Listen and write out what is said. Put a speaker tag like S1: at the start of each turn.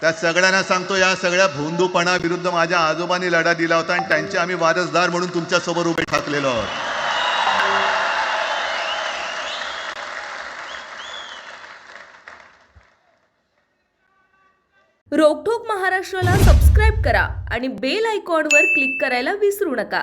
S1: त्या सगळ्यांना सांगतो या सगळ्या भोंदूपणा विरुद्ध माझ्या आजोबांनी लढा दिला होता आणि त्यांचे आम्ही वारसदार म्हणून तुमच्यासमोर उभे ठाकलेलो आहोत.
S2: रोकठोक महाराष्ट्राला सबस्क्राईब करा आणि बेल आयकॉनवर क्लिक करायला विसरू नका.